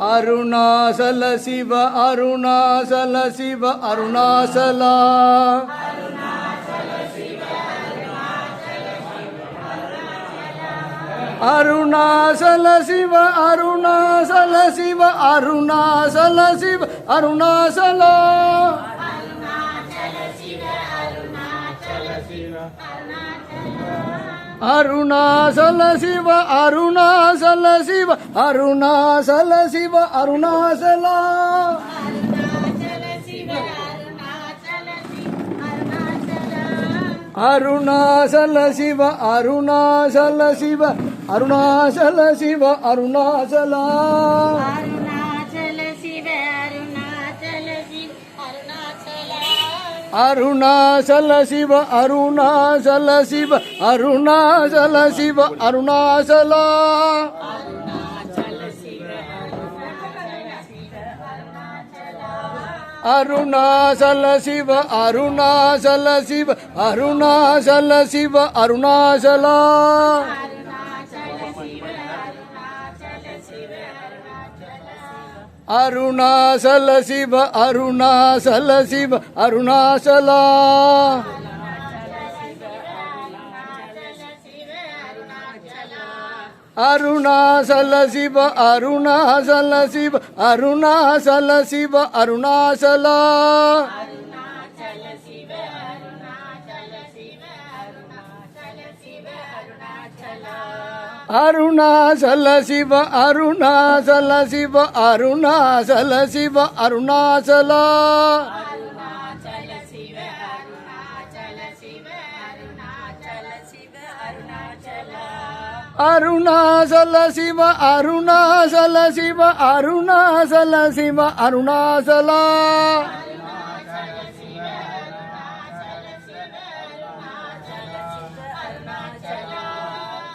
Arunachala Shiva Arunachala Shiva Arunachala. Arunachala Shiva Arunachala Shiva Arunachala Shiva Arunachala. Arunachala Shiva Arunachala Shiva Arunachala Shiva Arunachala. Arunachala Shiva Arunachala Shiva Arunachala Shiva Arunachala. Arunachala Shiva Arunachala Shiva Arunachala Shiva Arunachala. Arunachala Shiva Arunachala Shiva Arunachala Shiva Arunachala. Arunachala Shiva Arunachala Arunachal Shiva Arunachal Shiva Arunachala Shiva Arunachala Shiva Arunachala. Arunachala Shiva Arunachala Shiva Arunachala Shiva Arunachala. Arunachal Arunachala Shiva Arunachala Shiva Arunachala. Shiva Arunachala Arunachala Shiva Arunachala. Shiva Arunachala Shiva Arunachala.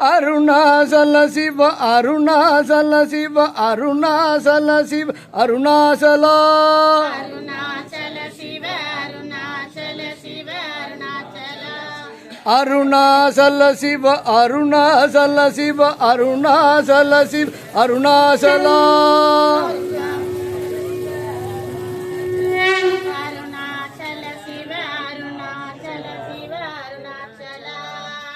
Arunachala Shiva Arunachala Shiva Arunachala Shiva Arunachala. Arunachala Shiva Arunachala Shiva Arunachala. Shiva Arunachala.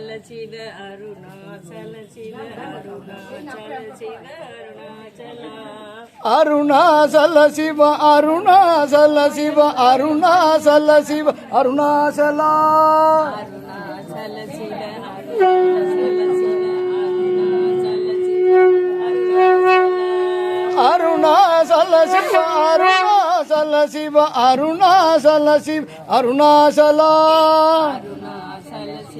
Arunachal Shiva Arunachal Shiva Arunachal Shiva Arunachal Arunachala Shiva Arunachala Shiva Arunachala Shiva Arunachala Arunachala Shiva Arunachala Shiva Arunachala Shiva Arunachala Shiva Arunachala Shiva